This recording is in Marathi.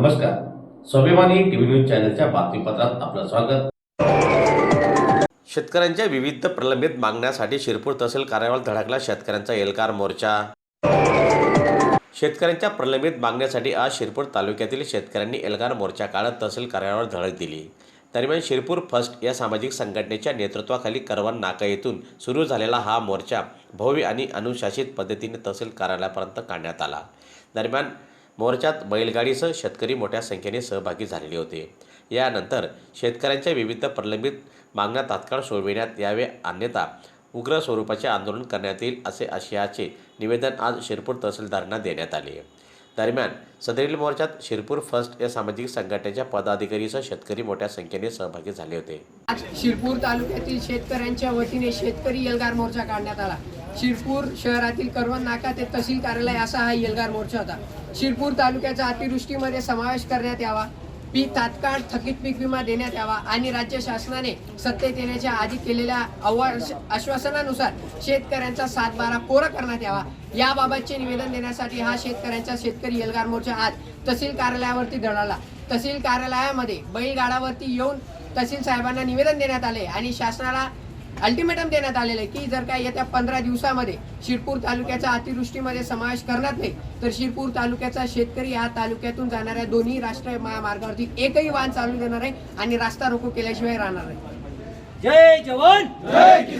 नमस्कार. स्वाभिमानी टीव्ही न्यूज चॅनलच्या बातमीपत्रात आपलं स्वागत. शेतकऱ्यांच्या विविध प्रलंबित मागण्यासाठी शिरपूर तहसील कार्यालयावर धडकला शेतकऱ्यांचा एल्कार मोर्चा. शेतकऱ्यांच्या प्रलंबित मागण्यासाठी आज शिरपूर तालुक्यातील शेतकऱ्यांनी एल्गार मोर्चा काढत तहसील कार्यालयावर धडक दिली. दरम्यान शिरपूर फर्स्ट या सामाजिक संघटनेच्या नेतृत्वाखाली करवण नाका येथून सुरू झालेला हा मोर्चा भव्य आणि अनुशासित पद्धतीने तहसील कार्यालयापर्यंत काढण्यात आला. दरम्यान मोर्चात बैलगाडीसह शेतकरी मोठ्या संख्येने सहभागी झालेले होते. यानंतर शेतकऱ्यांच्या विविध प्रलंबित मागण्या तात्काळ सोडविण्यात यावे अन्यथा उग्र स्वरूपाचे आंदोलन करण्यात येईल असे आशयाचे निवेदन आज शिरपूर तहसीलदारांना देण्यात आले. दरम्यान सदरील मोर्चात शिरपूर फर्स्ट या सामाजिक संघटनेच्या पदाधिकारीसह शेतकरी मोठ्या संख्येने सहभागी झाले होते. शिरपूर तालुक्यातील शेतकऱ्यांच्या वतीने शेतकरी एल्गार मोर्चा काढण्यात आला. शिरपूर शहरातील करवण नाका ते तहसील कार्यालय असा हा येलगार मोर्चा होता. शिरपूर तालुक्याचा अतिवृष्टीमध्ये समावेश करण्यात यावा. पीक तात्काळ थकीत पीक विमा देण्यात यावा आणि राज्य शासनाने सत्तेत येण्याच्या आधी केलेल्या अव्वा आश्वासनानुसार शेतकऱ्यांचा सात बारा कोरा करण्यात यावा. याबाबतचे निवेदन देण्यासाठी हा शेतकऱ्यांचा शेतकरी एल्गार मोर्चा आज तहसील कार्यालयावरती धडाला. तहसील कार्यालयामध्ये बैलगाडावरती येऊन तहसील साहेबांना निवेदन देण्यात आले आणि शासनाला अल्टिमेटम देण्यात आलेलं आहे की जर का येत्या पंधरा दिवसामध्ये शिरपूर तालुक्याचा अतिवृष्टीमध्ये समावेश करण्यात नाही तर शिरपूर तालुक्याचा शेतकरी या तालुक्यातून जाणाऱ्या दोन्ही राष्ट्रीय महामार्गावरती एकही वाहन चालू देणार आहे आणि रास्ता रोको केल्याशिवाय राहणार नाही. जय जवान!